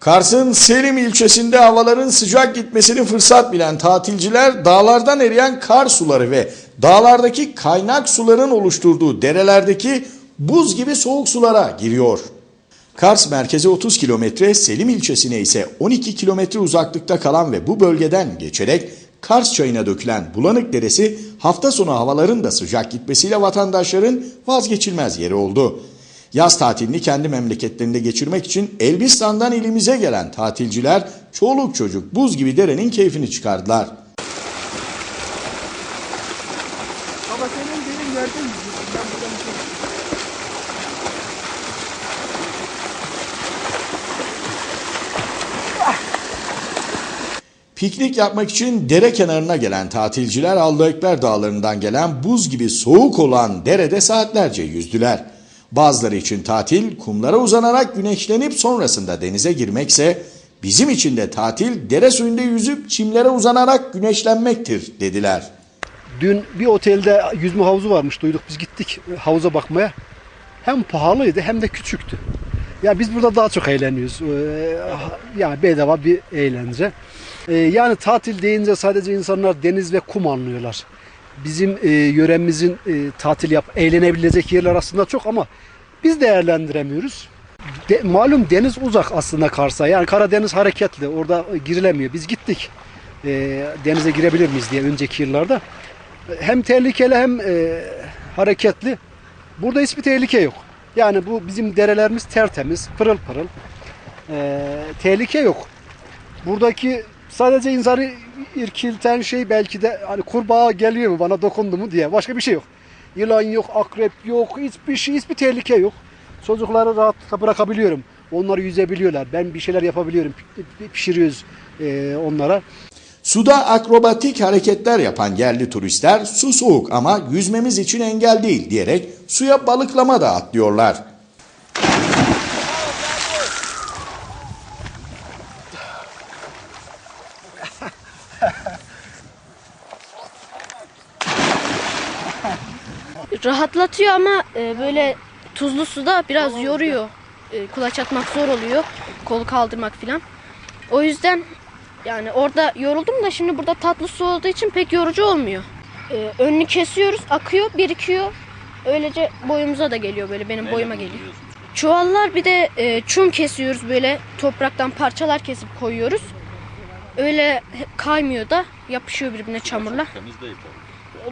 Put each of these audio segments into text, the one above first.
Kars'ın Selim ilçesinde havaların sıcak gitmesini fırsat bilen tatilciler dağlardan eriyen kar suları ve dağlardaki kaynak suların oluşturduğu derelerdeki buz gibi soğuk sulara giriyor. Kars merkeze 30 kilometre, Selim ilçesine ise 12 kilometre uzaklıkta kalan ve bu bölgeden geçerek Kars çayına dökülen Bulanık Deresi hafta sonu havaların da sıcak gitmesiyle vatandaşların vazgeçilmez yeri oldu. Yaz tatilini kendi memleketlerinde geçirmek için Elbistan'dan ilimize gelen tatilciler çoluk çocuk buz gibi derenin keyfini çıkardılar. Baba senin benim yerden şey- Piknik yapmak için dere kenarına gelen tatilciler Allı Ekber dağlarından gelen buz gibi soğuk olan derede saatlerce yüzdüler. Bazıları için tatil kumlara uzanarak güneşlenip sonrasında denize girmekse bizim için de tatil dere suyunda yüzüp çimlere uzanarak güneşlenmektir dediler. Dün bir otelde yüzme havuzu varmış duyduk biz gittik havuza bakmaya. Hem pahalıydı hem de küçüktü. Ya biz burada daha çok eğleniyoruz. Ee, Yani bedava bir eğlence. Ee, Yani tatil deyince sadece insanlar deniz ve kum anlıyorlar. Bizim e, yöremizin e, tatil yap, eğlenebilecek yerler aslında çok ama biz değerlendiremiyoruz. De- malum deniz uzak aslında Kars'a. Yani Karadeniz hareketli. Orada girilemiyor. Biz gittik. Ee, denize girebilir miyiz diye önceki yıllarda. Hem tehlikeli hem e, hareketli. Burada hiçbir tehlike yok. Yani bu bizim derelerimiz tertemiz, pırıl pırıl. Ee, tehlike yok. Buradaki sadece insanı irkilten şey belki de hani kurbağa geliyor mu bana dokundu mu diye. Başka bir şey yok. Yılan yok, akrep yok, hiçbir şey, hiçbir tehlike yok. Çocukları rahatlıkla bırakabiliyorum. Onlar yüzebiliyorlar. Ben bir şeyler yapabiliyorum. Pi- Pişiriyoruz e, onlara. Suda akrobatik hareketler yapan yerli turistler su soğuk ama yüzmemiz için engel değil diyerek suya balıklama da atlıyorlar. Rahatlatıyor ama e, böyle tuzlu suda biraz yoruyor. E, kulaç atmak zor oluyor. Kolu kaldırmak filan. O yüzden yani orada yoruldum da şimdi burada tatlı su olduğu için pek yorucu olmuyor. E, önünü kesiyoruz, akıyor, birikiyor. Öylece boyumuza da geliyor böyle benim boyuma geliyor. Çuvallar bir de e, çum kesiyoruz böyle topraktan parçalar kesip koyuyoruz. Öyle kaymıyor da yapışıyor birbirine çamurla.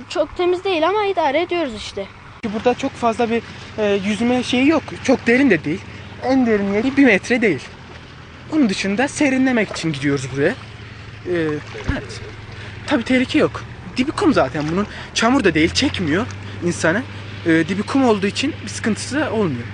Çok temiz değil ama idare ediyoruz işte. Burada çok fazla bir e, yüzme şeyi yok. Çok derin de değil. En derin yeri bir metre değil. Onun dışında serinlemek için gidiyoruz buraya. E, evet. Tabii tehlike yok. Dibi kum zaten bunun. Çamur da değil, çekmiyor insanı. E, dibi kum olduğu için bir sıkıntısı olmuyor.